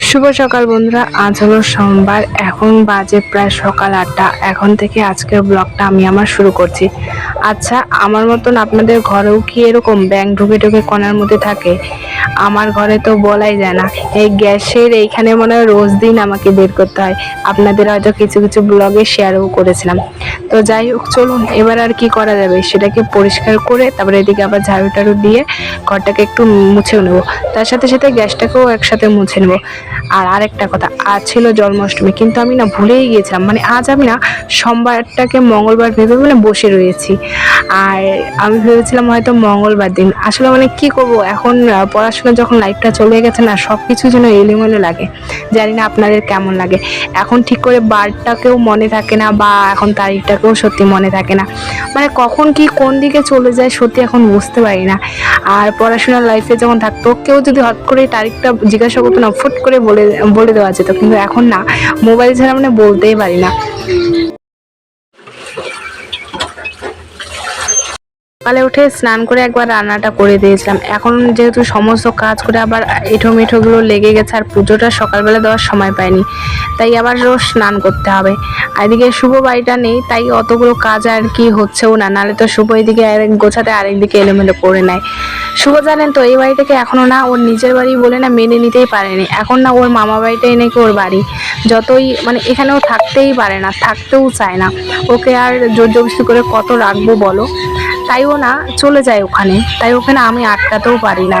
শুভ সকাল বন্ধুরা, আজ হলো সোমবার, এখন বাজে প্রায় সকাল আটটা। এখন থেকে আজকের ব্লগটা আমি আমার শুরু করছি। আচ্ছা আমার মতন আপনাদের ঘরেও কি এরকম ব্যাংক ঢুকে ঢুকে কোনার মধ্যে থাকে? আমার ঘরে তো বলাই যায় না। এই গ্যাসের এইখানে মনে হয় রোজ দিন আমাকে বের করতে হয়। আপনাদের হয়তো কিছু কিছু ব্লগে শেয়ারও করেছিলাম। তো যাই হোক চলুন এবার আর কি করা যাবে? সেটাকে পরিষ্কার করে তারপরে এদিকে আবার ঝাড়ু টাড়ু দিয়ে ঘরটাকে একটু মুছেও নেব। তার সাথে সাথে গ্যাসটাকেও একসাথে মুছে নেব। আর আরেকটা কথা আজ ছিল জন্মাষ্টমী কিন্তু আমি না ভুলেই গিয়েছিলাম। মানে আজ আমি না সোমবারটাকে মঙ্গলবার ভেবে মানে বসে রয়েছি। আর আমি ভেবেছিলাম হয়তো মঙ্গলবার দিন। আসলে মানে কি করব? এখন আহ, পড়াশোনা যখন লাইফটা চলে গেছে না সব কিছু যেন এলোমেলো লাগে। জানি না আপনাদের কেমন লাগে। এখন ঠিক করে বারটাকেও মনে থাকে না বা এখন তারিখটাকেও সত্যি মনে থাকে না। মানে কখন কি কোন দিকে চলে যায় সত্যি এখন বুঝতে পারি না। আর পড়াশোনার লাইফে যখন থাকতো, কেউ যদি হট করে তারিখটা জিজ্ঞাসা করতো না, ফুট করে বলে বলে দেওয়া যেত। কিন্তু এখন না মোবাইল ছাড়া মানে বলতেই পারি না। সকালে উঠে স্নান করে একবার রান্নাটা করে দিয়েছিলাম। এখন যেহেতু সমস্ত কাজ করে আবার এঁঠো মেঠোগুলো লেগে গেছে আর পুজোটা সকালবেলা দেওয়ার সময় পাইনি, তাই আবার রোজ স্নান করতে হবে। এদিকে শুভ বাড়িটা নেই, তাই অতগুলো কাজ আর কি হচ্ছেও না, নাহলে তো শুভ এদিকে আরেক গোছাতে আরেকদিকে এলোমেলো করে নেয়। শুভ জানেন তো, এই বাড়িটাকে এখনও না ওর নিজের বাড়ি বলে না মেনে নিতেই পারেনি। এখন না ওর মামা বাড়িটাই নাকি ওর বাড়ি। যতই মানে এখানেও থাকতেই পারে না, থাকতেও চায় না। ওকে আর জোর জবরদস্তি করে কত রাখব বলো? তাই ও না চলে যায় ওখানে। তাই ওখানে আমি আটকাতেও পারি না।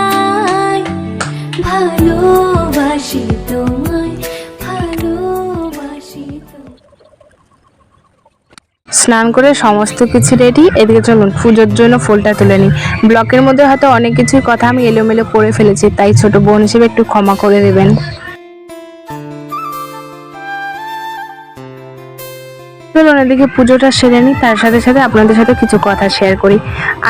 স্নান করে সমস্ত কিছু রেডি এদিকে চলুন, পুজোর জন্য ফুলটা তুলে নিই। ব্লকের মধ্যে হয়তো অনেক কিছুই কথা আমি এলোমেলো করে ফেলেছি, তাই ছোট বোন হিসেবে একটু ক্ষমা করে দেবেন। চলুন এদিকে পুজোটা সেরে নিই, তার সাথে সাথে আপনাদের সাথে কিছু কথা শেয়ার করি।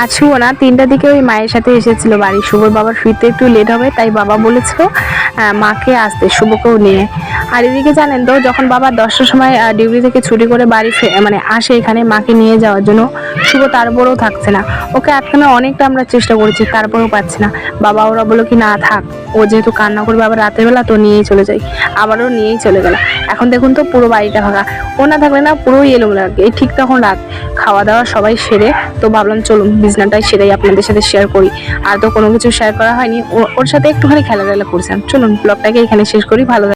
আজ না তিনটার দিকে ওই মায়ের সাথে এসেছিল বাড়ি। শুভর বাবার ফিরতে একটু লেট হবে, তাই বাবা বলেছিল মাকে আসতে, শুভকেও নিয়ে। আর এদিকে জানেন তো, যখন বাবা দশটার সময় ডিউটি থেকে ছুটি করে বাড়ি মানে আসে এখানে মাকে নিয়ে যাওয়ার জন্য, শুভ তারপরেও থাকছে না। ওকে আটকানো অনেকটা আমরা চেষ্টা করেছি, তারপরেও পাচ্ছি না। বাবা ওরা বলো কি, না, থাক। ও যেহেতু কান্না করবে আবার রাতের বেলা, তো নিয়েই চলে যাই আবারও নিয়েই চলে গেল। এখন দেখুন তো পুরো বাড়িটা ফাঁকা। ও না থাকলে না পুরো ইয়েলো লাগে। এই ঠিক তখন রাত। খাওয়া দাওয়া সবাই সেরে, তো ভাবলাম চলুন, বিছনাটাই সেরেই আপনাদের সাথে শেয়ার করি। আর তো কোনো কিছু শেয়ার করা হয়নি। ওর সাথে একটুখানি খেলা টেলা করছিলাম। চলুন ব্লগটাকে এখানে শেষ করি। ভালো